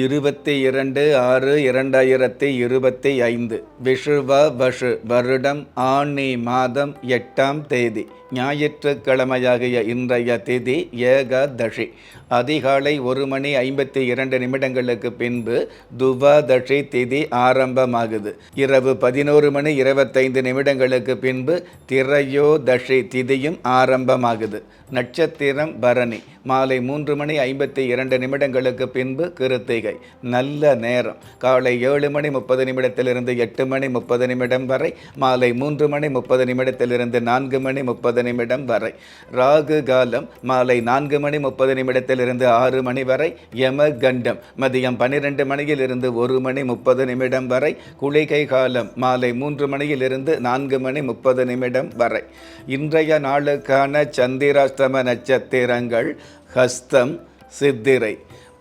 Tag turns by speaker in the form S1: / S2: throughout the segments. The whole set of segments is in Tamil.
S1: இருபத்தி இரண்டு ஆறு இரண்டாயிரத்தி இருபத்தி ஐந்து விஷுவ வஷு வருடம் ஆணி மாதம் எட்டாம் தேதி. ஞாயிற்றுக்கிழமையாகிய இன்றைய திதி ஏகாதஷி அதிகாலை ஒரு மணி ஐம்பத்தி இரண்டு நிமிடங்களுக்கு பின்பு துவாதஷி திதி ஆரம்பமாகுது. இரவு பதினோரு மணி இருபத்தைந்து நிமிடங்களுக்கு பின்பு திரையோதஷி திதியும் ஆரம்பமாகுது. நட்சத்திரம் பரணி. மாலை மூன்று மணி ஐம்பத்தி இரண்டு நிமிடங்களுக்கு பின்பு கிருத்திகை. நல்ல நேரம். காலை ஏழு மணி முப்பது நிமிடத்திலிருந்து எட்டு மணி முப்பது நிமிடம் வரை மாலை மூன்று மணி முப்பது நிமிடத்திலிருந்து நான்கு மணி முப்பது நிமிடம் வரை. ராகு காலம் மாலை நான்கு மணி முப்பது நிமிடத்திலிருந்து ஆறு மணி வரை. யம கண்டம் மதியம் பன்னிரெண்டு மணியிலிருந்து ஒரு மணி முப்பது நிமிடம் வரை. குளிகை காலம் மாலை மூன்று மணியிலிருந்து நான்கு மணி முப்பது நிமிடம் வரை. இன்றைய நாளுக்கான சந்திராஷ்டம நட்சத்திரங்கள் ஹஸ்தம் சித்திரை.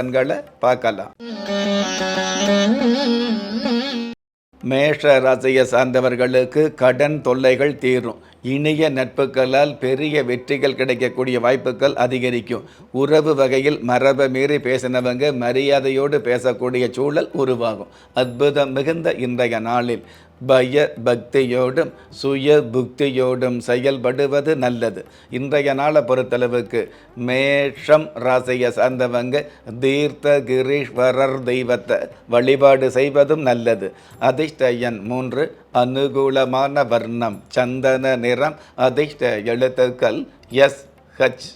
S1: பலன்களை பார்க்கலாம். மேஷ ராசியை சார்ந்தவர்களுக்கு கடன் தொல்லைகள் தீரும். இனிய நட்புகளால் பெரிய வெற்றிகள் கிடைக்கக்கூடிய வாய்ப்புகள் அதிகரிக்கும். உறவு வகையில் மரபை மீறி பேசினவங்க மரியாதையோடு பேசக்கூடிய சூழல் உருவாகும். அற்புதம் மிகுந்த இன்றைய நாளில். பய பக்தியோடும் சுய புக்தியோடும் செயல்படுவது நல்லது. இன்றைய நாளை பொறுத்தளவுக்கு மேஷம் ராசியை சார்ந்தவங்க தீர்த்த கிரீஸ்வரர் தெய்வத்தை வழிபாடு செய்வதும் நல்லது. அதிர்ஷ்ட எண் மூன்று அனுகூலமான வர்ணம் சந்தன நிறம் அதிர்ஷ்ட எழுத்துக்கள் எஸ் ஹச்.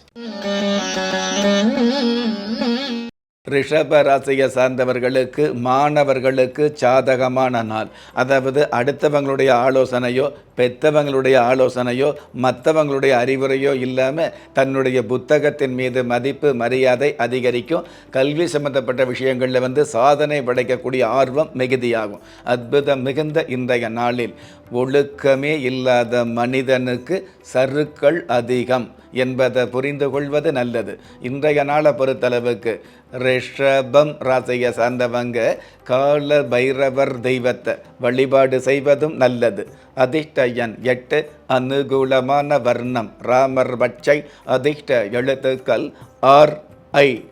S1: ரிஷப ராசியை சார்ந்தவர்களுக்கு மாணவர்களுக்கு சாதகமான நாள். அதாவது அடுத்தவங்களுடைய ஆலோசனையோ பெத்தவங்களுடைய ஆலோசனையோ மற்றவங்களுடைய அறிவுரையோ இல்லாமல் தன்னுடைய புத்தகத்தின் மீது மதிப்பு மரியாதை அதிகரிக்கும். கல்வி சம்பந்தப்பட்ட விஷயங்களில் வந்து சாதனை படைக்கக்கூடிய ஆர்வம் மிகுதியாகும். அற்புதம் மிகுந்த இன்றைய நாளில். ஒழுக்கமே இல்லாத மனிதனுக்கு சருக்கள் அதிகம் என்பதை புரிந்து கொள்வது நல்லது. இன்றைய நாளை பொறுத்தளவுக்கு ரிஷபம் ராசியை சார்ந்தவங்க கால பைரவர் தெய்வத்தை வழிபாடு செய்வதும் நல்லது. அதிர்ஷ்ட எண் எட்டு அனுகூலமான வர்ணம். ராமர் பட்சை அதிர்ஷ்ட எழுத்துக்கள் ஆர் ஐ.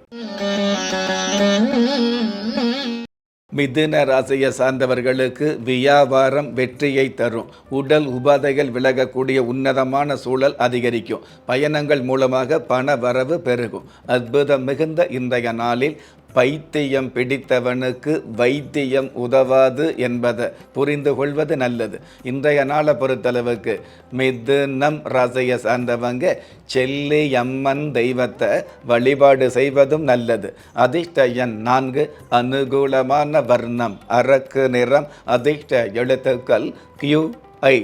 S1: மிதுன ராசியை சார்ந்தவர்களுக்கு வியாபாரம் வெற்றியை தரும். உடல் உபாதைகள் விலகக்கூடிய உன்னதமான சூழல் அதிகரிக்கும். பயணங்கள் மூலமாக பண வரவு பெருகும். அற்புதம் மிகுந்த இன்றைய நாளில் பைத்தியம் பிடித்தவனுக்கு வைத்தியம் உதவாது என்பதை புரிந்து கொள்வது நல்லது. இன்றைய நாளை பொறுத்தளவுக்கு மிதுனம் ரசைய சார்ந்தவங்க செல்லி அம்மன் தெய்வத்தை வழிபாடு செய்வதும் நல்லது. அதிர்ஷ்ட எண் நான்கு அனுகூலமான வர்ணம் அரக்கு நிறம் அதிர்ஷ்ட எழுத்துக்கள் கியூ ஐ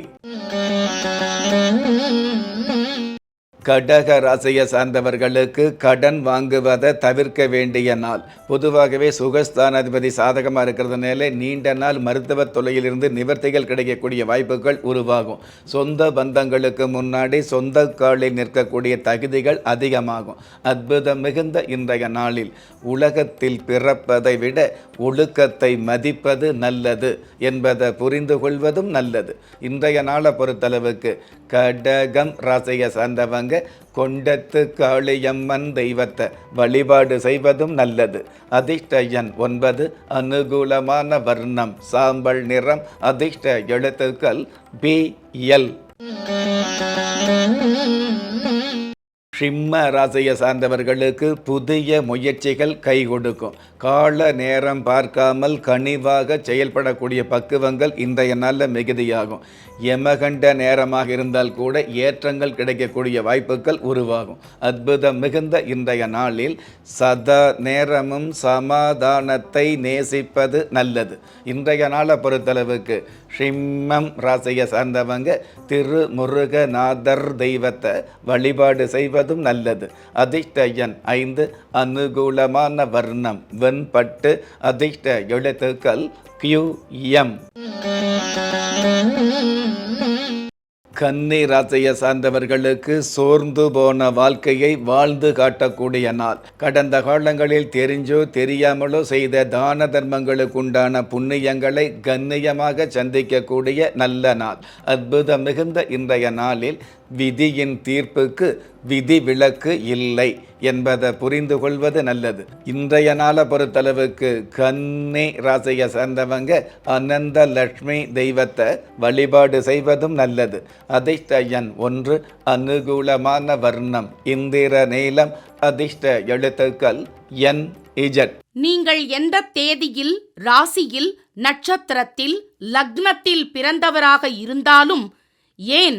S1: கடக ராசியை சார்ந்தவர்களுக்கு கடன் வாங்குவதை தவிர்க்க வேண்டிய நாள். பொதுவாகவே சுகஸ்தானாதிபதி சாதகமாக இருக்கிறதுனால நீண்ட நாள் மருத்துவ தொலையிலிருந்து நிவர்த்திகள் கிடைக்கக்கூடிய வாய்ப்புகள் உருவாகும். சொந்த பந்தங்களுக்கு முன்னாடி சொந்த காலில் நிற்கக்கூடிய தகுதிகள் அதிகமாகும். அற்புதம் மிகுந்த இன்றைய நாளில் உலகத்தில் பிறப்பதை விட ஒழுக்கத்தை மதிப்பது நல்லது என்பதை புரிந்து கொள்வதும் நல்லது. இன்றைய நாளை பொறுத்தளவுக்கு கடகம் ராசியை சார்ந்தவங்க சார்ந்தவங்க கொண்டத்து காளியம்மன் தெய்வத்தை வழிபாடு செய்வதும் நல்லது. அதிர்ஷ்ட எண் ஒன்பது அனுகூலமான வர்ணம் சாம்பல் நிறம் அதிர்ஷ்ட எழுத்துக்கள் பி எல். சிம்ம ராசியை சார்ந்தவர்களுக்கு புதிய முயற்சிகள் கை கொடுக்கும். கால நேரம் பார்க்காமல் கனிவாக செயல்படக்கூடிய பக்குவங்கள் இன்றைய நாளில் மிகுதியாகும். எமகண்ட நேரமாக இருந்தால் கூட ஏற்றங்கள் கிடைக்கக்கூடிய வாய்ப்புகள் உருவாகும். அற்புதம் மிகுந்த இன்றைய நாளில் சதா நேரமும் சமாதானத்தை நேசிப்பது நல்லது. இன்றைய நாளை பொறுத்தளவுக்கு சிம்மம் ராசியை சார்ந்தவங்க திருமுருகநாதர் தெய்வத்தை வழிபாடு செய்வது செய்வதும் நல்லது. அதிர்ஷ்டயன் ஐந்து அனுகூலமான வர்ணம் வெண்பட்டு அதிர்ஷ்ட எழுத்துக்கள் கியூ எம் கன்னி ராசியை சார்ந்தவர்களுக்கு சோர்ந்து போன வாழ்க்கையை வாழ்ந்து காட்டக்கூடிய நாள். கடந்த காலங்களில் தெரிஞ்சோ தெரியாமலோ செய்த தான தர்மங்களுக்கு உண்டான புண்ணியங்களை கண்ணியமாக சந்திக்கக்கூடிய நல்ல நாள். அற்புதம் மிகுந்த இன்றைய நாளில் விதியின் தீர்ப்புக்கு விதி விலக்கு இல்லை என்பதை புரிந்து கொள்வது நல்லது. இன்றைய நாளை பொறுத்தளவுக்கு கன்னி ராசியை சேர்ந்தவங்க அனந்த லட்சுமி தெய்வத்தை வழிபாடு செய்வதும் நல்லது. அதிர்ஷ்ட எண் ஒன்று அனுகூலமான வர்ணம் இந்திர நீளம் அதிர்ஷ்ட எழுத்துக்கள் என் இஜட்.
S2: நீங்கள் எந்த தேதியில் ராசியில் நட்சத்திரத்தில் லக்னத்தில் பிறந்தவராக இருந்தாலும் ஏன்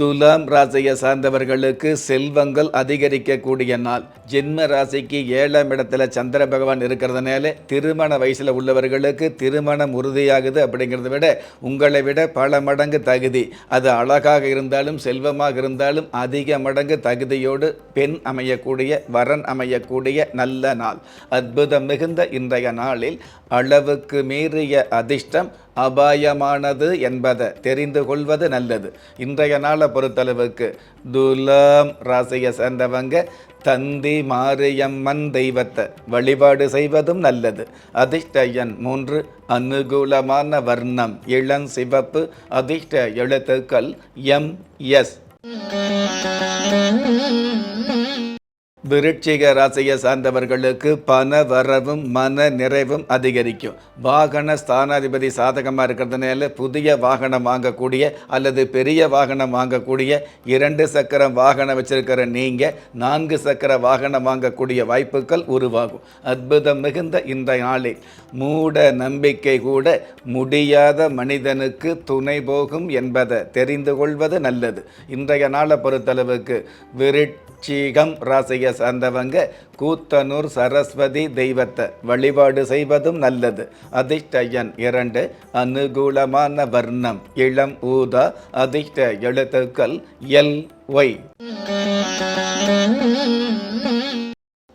S1: துலாம் ராசியை சார்ந்தவர்களுக்கு செல்வங்கள் அதிகரிக்கக்கூடிய நாள். ஜென்ம ராசிக்கு ஏழாம் இடத்துல சந்திர பகவான் இருக்கிறதுனால திருமண வயசில் உள்ளவர்களுக்கு திருமணம் உறுதியாகுது அப்படிங்கிறத விட உங்களை விட பல மடங்கு தகுதி. அது அழகாக இருந்தாலும் செல்வமாக இருந்தாலும் அதிக மடங்கு தகுதியோடு பெண் அமையக்கூடிய வரன் அமையக்கூடிய நல்ல நாள். அற்புதம் மிகுந்த இன்றைய நாளில் அளவுக்கு மீறிய அதிர்ஷ்டம் அபாயமானது என்பதை தெரிந்து கொள்வது நல்லது. இன்றைய நாளை பொறுத்தளவுக்கு துலாம் ராசியை சேர்ந்தவங்க தந்தி மாரியம்மன் தெய்வத்தை வழிபாடு செய்வதும் நல்லது. அதிர்ஷ்டயன் மூன்று அனுகூலமான வர்ணம் இளம் சிவப்பு அதிர்ஷ்ட எழுத்துக்கள் எம் எஸ். விருட்சிக ராசியை சார்ந்தவர்களுக்கு பண வரவும் மன நிறைவும் அதிகரிக்கும். வாகன ஸ்தானாதிபதி சாதகமாக இருக்கிறதுனால புதிய வாகனம் வாங்கக்கூடிய அல்லது பெரிய வாகனம் வாங்கக்கூடிய இரண்டு சக்கர வாகனம் வச்சிருக்கிற நீங்கள் நான்கு சக்கர வாகனம் வாங்கக்கூடிய வாய்ப்புகள் உருவாகும். அற்புதம் மிகுந்த இன்றைய நாளில் மூட நம்பிக்கை கூட முடியாத மனிதனுக்கு துணை போகும் என்பதை தெரிந்து கொள்வது நல்லது. இன்றைய நாளை பொறுத்தளவுக்கு விருட்சிகம் ராசியை சார்ந்தவங்க கூத்தனூர் சரஸ்வதி தெய்வத்தை வழிபாடு செய்வதும் நல்லது. அதிர்ஷ்டயன் இரண்டு அனுகூலமான வர்ணம். இளம் ஊதா அதிர்ஷ்ட எழுத்துக்கள் எல் ஒய்.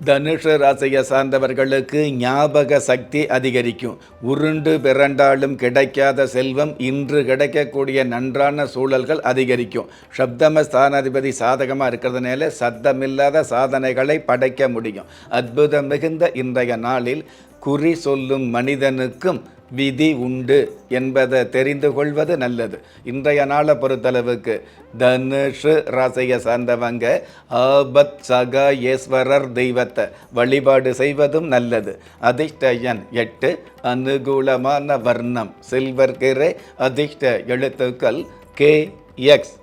S1: தனுஷ ராசியை சார்ந்தவர்களுக்கு ஞாபக சக்தி அதிகரிக்கும். உருண்டு பிறண்டாலும் கிடைக்காத செல்வம் இன்று கிடைக்கக்கூடிய நன்றான சூழல்கள் அதிகரிக்கும். சப்தம ஸ்தானாதிபதி சாதகமாக இருக்கிறதுனால சத்தமில்லாத சாதனைகளை படைக்க முடியும். அற்புதம் மிகுந்த இன்றைய நாளில் குறி சொல்லும் மனிதனுக்கும் விதி உண்டு என்பதை தெரிந்து கொள்வது நல்லது. இன்றைய நாளை பொறுத்தளவுக்கு தனுஷு ராசியை சார்ந்தவங்க ஆபத் சகா ஈஸ்வரர் தெய்வத்தை வழிபாடு செய்வதும் நல்லது. அதிர்ஷ்டயன் எட்டு அனுகூலமான வர்ணம். சில்வர் கிரே அதிர்ஷ்ட எழுத்துக்கள் கே எக்ஸ்.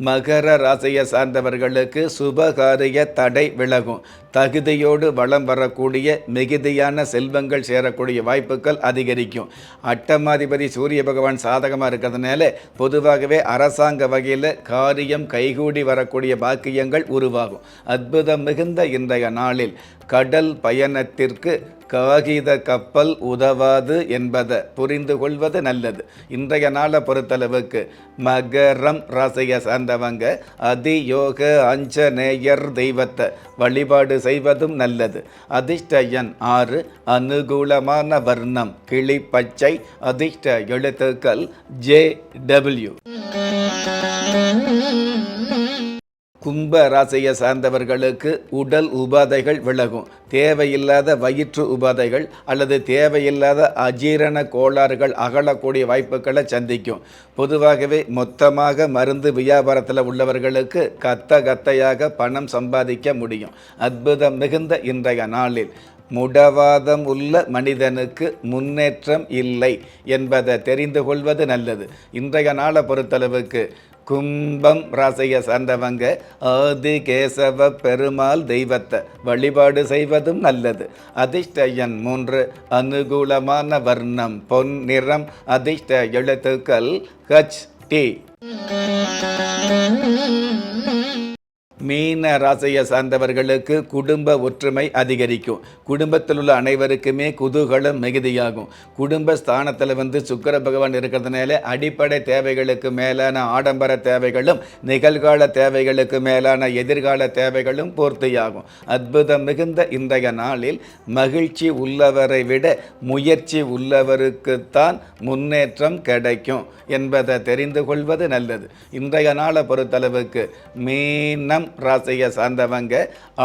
S1: மகர ராசியை சார்ந்தவர்களுக்கு சுபகாரிய தடை விலகும். தகுதியோடு வளம் வரக்கூடிய மிகுதியான செல்வங்கள் சேரக்கூடிய வாய்ப்புகள் அதிகரிக்கும். அட்டமாதிபதி சூரிய பகவான் சாதகமாக இருக்கிறதுனால பொதுவாகவே அரசாங்க வகையில் காரியம் கைகூடி வரக்கூடிய பாக்கியங்கள் உருவாகும். அற்புதம் மிகுந்த இன்றைய நாளில் கடல் பயணத்திற்கு காகித கப்பல் உதவாது என்பதை புரிந்து கொள்வது நல்லது. இன்றைய நாளை பொறுத்தளவுக்கு மகரம் ராசியை சார்ந்தவங்க அதியோக அஞ்சநேயர் தெய்வத்தை வழிபாடு செய்வதும் நல்லது. அதிர்ஷ்ட எண் ஆறு அனுகூலமான வர்ணம் கிளி பச்சை அதிர்ஷ்ட எழுத்துக்கள் ஜே டபிள்யூ. கும்ப ராசியை சார்ந்தவர்களுக்கு உடல் உபாதைகள் விலகும். தேவையில்லாத வயிற்று உபாதைகள் அல்லது தேவையில்லாத அஜீரண கோளாறுகள் அகலக்கூடிய வாய்ப்புகளை சந்திக்கும். பொதுவாகவே மொத்தமாக மருந்து வியாபாரத்தில் உள்ளவர்களுக்கு கத்த கத்தையாக பணம் சம்பாதிக்க முடியும். அற்புதம் மிகுந்த இன்றைய நாளில். முடவாதம் உள்ள மனிதனுக்கு முன்னேற்றம் இல்லை என்பதை தெரிந்து கொள்வது நல்லது. இன்றைய நாளை பொறுத்தளவுக்கு கும்பம் ராசியை சார்ந்தவங்க ஆதி கேசவ பெருமாள் தெய்வத்தை வழிபாடு செய்வதும் நல்லது. அதிர்ஷ்டயன் மூன்று அனுகூலமான வர்ணம் பொன் நிறம் அதிர்ஷ்ட எழுத்துக்கள் ஹச் டி. மீன ராசியை சார்ந்தவர்களுக்கு குடும்ப ஒற்றுமை அதிகரிக்கும். குடும்பத்தில் உள்ள அனைவருக்குமே குதூகலம் மிகுதியாகும். குடும்ப ஸ்தானத்தில் வந்து சுக்கர பகவான் இருக்கிறதுனால அடிப்படை தேவைகளுக்கு மேலான ஆடம்பர தேவைகளும் நிகழ்கால தேவைகளுக்கு மேலான எதிர்கால தேவைகளும் பூர்த்தியாகும். அற்புதம் மிகுந்த இன்றைய நாளில் மகிழ்ச்சி உள்ளவரை விட முயற்சி உள்ளவருக்குத்தான் முன்னேற்றம் கிடைக்கும் என்பதை தெரிந்து கொள்வது நல்லது. இன்றைய நாளை பொறுத்தளவுக்கு மீனம் ராசியை சார்ந்தவங்க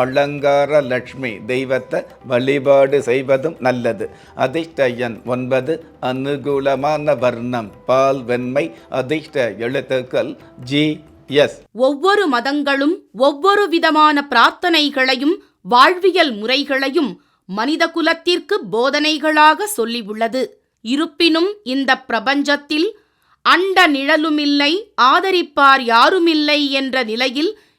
S1: அலங்கார லட்சுமி தெய்வத்தை வழிபாடு செய்வதும் நல்லது. அதிர்ஷ்டயன் ஒன்பது அனுகூலமான வர்ணம் பால் வெண்மை அதிர்ஷ்ட எழுத்துக்கள் ஜி எஸ்.
S2: ஒவ்வொரு மதங்களும் ஒவ்வொரு விதமான பிரார்த்தனைகளையும் வாழ்வியல் முறைகளையும் மனித குலத்திற்கு போதனைகளாக சொல்லியுள்ளது இருப்பினும் இந்த பிரபஞ்சத்தில் அண்ட நிழலுமில்லை ஆதரிப்பார் யாருமில்லை என்ற நிலையில்